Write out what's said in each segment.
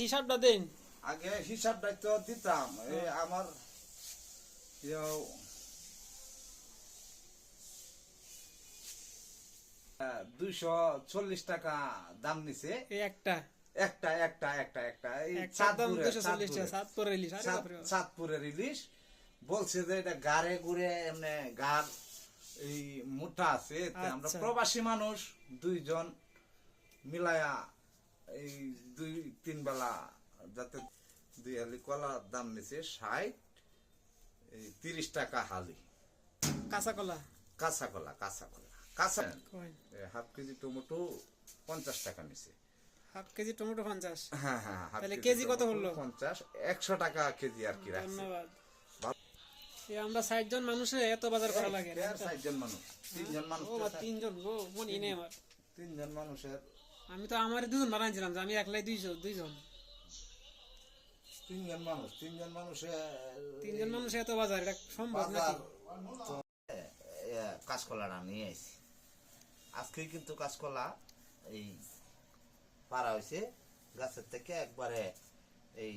হিসাবটা দেন। আগে হিসাবটা তো দিতাম। এই আমার দুইশো চল্লিশ টাকা দাম নিছে। একটা। একটা একটা একটা একটা। ইলিশ। চাঁদপুরের বলছে যে এটা গাড়ে গুড়ে এমনি গার এই মোটা আছে। আমরা আচ্ছা। প্রবাসী মানুষ দুইজন মিলায়া এই দুই বেলা যাতে দুই হালি কলার দাম নিছে ষাট এই তিরিশ টাকা হালি। কাঁচা কলা? কাঁচা কলা কাঁচা কলা। কাঁচা হাফ কেজি টমেটো পঞ্চাশ টাকা নিছে। হাফ কেজি টমেটো পঞ্চাশ? হ্যাঁ হ্যাঁ তাহলে কেজি কত হলো? পঞ্চাশ একশো টাকা কেজি আর কি ধন্যবাদ। আমরা ষাট জন মানুষে এত বাজার করা লাগে এই, আর ষাটজন মানুষ? তিনজন মানুষ ষাট- তিনজন গো মনে নেই আমার। তিনজন মানুষের আমি তো আমার দুজন বানাইছিলাম আমি একলাই দুইজন দুইজন। তিনজন মানুষ তিনজন মানুষের তিনজন মানুষ এত বাজার এটা সম্ভব তো, এ, এ, নিয়ে আইছি। আজকে কিন্তু কাঁচকলা এই পারা হয়েছে গাছের থেকে একবারে এই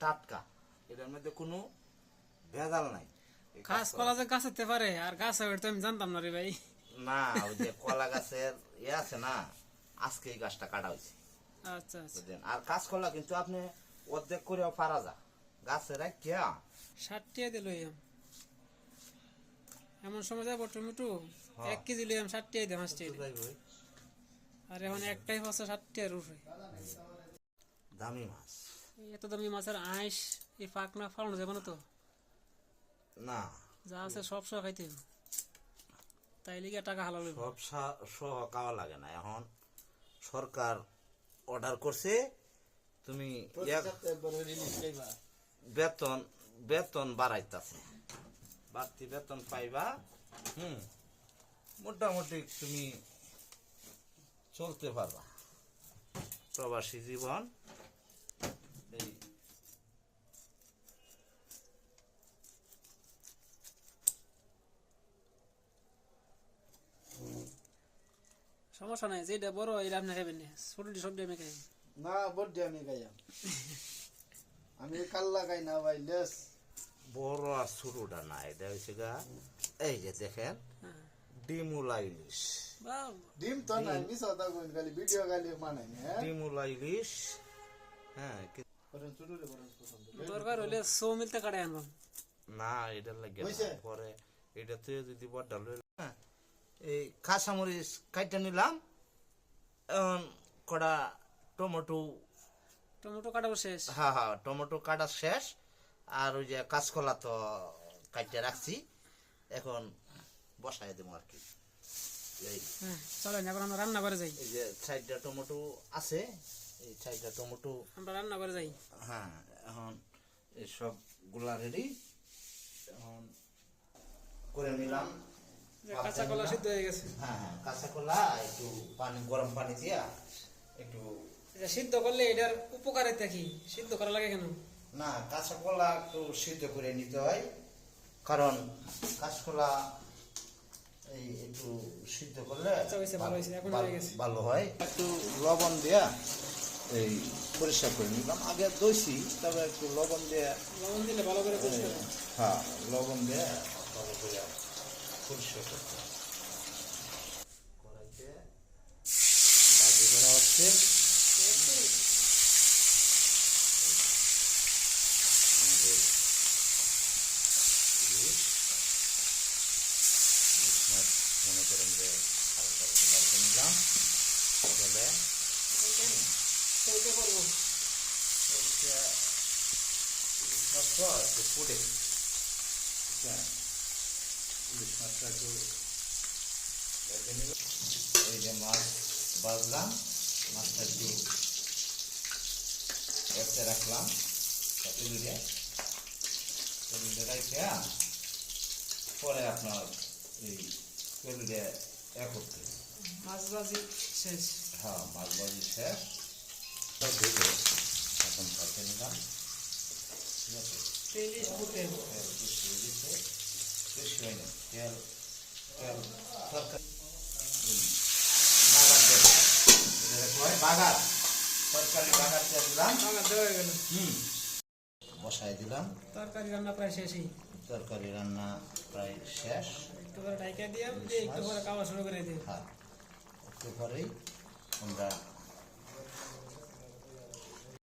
টাটকা। এটার মধ্যে কোনো ভেজাল নাই। এই কাঁচ কলা যে গাছ হতে পারে আর গাছ আমি জানতাম না রে ভাই। না ওই যে কলা গাছের ইয়ে আছে না আজকে এই গাছটা কাটা হয়েছে। আচ্ছা আচ্ছা। বুঝলেন? আর কাঁচকলা কিন্তু আপনি অর্ধেক করেও পারা যা। গাছের কিয়া ষাটটিয়া দিল এমন সময় যাব টমেটো? হ্যাঁ। এক কেজি লইয়াম ষাটটিয়া দিলাম হাসটি আর এখন একটাই পাঁচশো ষাটটিয়ার উপরে দামি মাছ। এত দামি মাছের আইস এই পাকনা ফালানো যাবে না তো? না। যা আছে সব সব খাইতে। তাই লিগে টাকা হালাল। সব সহ খাওয়া লাগে না। এখন সরকার অর্ডার করছে তুমি বেতন বেতন বাড়াইতেছে। বাড়তি বেতন পাইবা হুম মোটামুটি তুমি চলতে পারবা। প্রবাসী জীবন এই সমস্যা নাই যেটা বড় এটা আপনি খাবেন না। ছোটটি সব আমি খাই। না বড্ডি আমি গাইয়াম আমি। কাল্লা গাই না ভাই লেস। বড় আর ছোটটা না এটা হয়েছে গা এই যে দেখেন হ্যাঁ। ডিমুলা ইলিশ বা ডিম তো নাই মিস হতা কইন খালি ভিডিও গালি মানাই হ্যাঁ? ডিমুলা ইলিশ হ্যাঁ দরকার হলে সো মিলতে কাটাই আনবাম না এটা লাগে? পরে এটাতে যদি বড় লইল হ্যাঁ, এই কাঁচামরিচ কাইটা নিলাম এখন কড়া টমেটো টমেটো কাটাবো শেষ। হ্যাঁ হ্যাঁ টমেটো কাটা শেষ আর ওই যে কাঁচকলা তো কাইটে রাখছি এখন বসাই দেবো আর কি। হ্যাঁ চলেন এখন আমরা রান্না করে যাই। এই যে চারটা টমেটো আছে এই চারটা টমেটো আমরা রান্না করে যাই। হ্যাঁ এখন এই সবগুলা রেডি এখন করে নিলাম। কাঁচা কলা সিদ্ধ হয়ে গেছে। হ্যাঁ হ্যাঁ কাঁচা কলা একটু পানি গরম পানি দিয়া একটু সিদ্ধ করলে এটার উপকারিতা কি সিদ্ধ করা লাগে কেন? না কাঁচা কলা একটু সিদ্ধ করে নিতে হয়। কারণ কাঁচকলা এই একটু সিদ্ধ করলে আচ্ছা, ভালো হয়ে একটু লবণ দিয়া এই পরিষ্কার করে নিলাম। আগে দইছি তবে একটু লবণ দিয়ে লবণ দিলে ভালো করে হয়। হ্যাঁ লবণ দিয়ে ভালো করে পরিষ্কার করতে হবে। কড়াইতে ভাজি করা হচ্ছে। মনে করেন যে হালকা একটু ভাজে নিলাম। একটু পুড়ে হ্যাঁ। ইলিশ মাছটা একটু ভেজে এই যে মাছ বাজলাম মাছটা একটু রাখলাম তেলিয়ে তেলিয়ে রাখে পরে আপনার এই তেলিয়ে এ করতে মাছ ভাজি শেষ। হ্যাঁ মাছ বাজি শেষ। সব ভেজে এখন পাঠিয়ে নিলাম। ঠিক আছে? তেলিশ ফুটে তেল বেশি তেল তেল তরকারি এই, বাগার তরকারি বাগার দিয়ে দিলাম। হয়ে হুম বসাই দিলাম তরকারি রান্না প্রায় শেষই। তরকারি রান্না প্রায় শেষ। একটু করে দিয়ে দিয়ে একটু করে খাওয়া শুরু করে দিই। হ্যাঁ একটু পরেই আমরা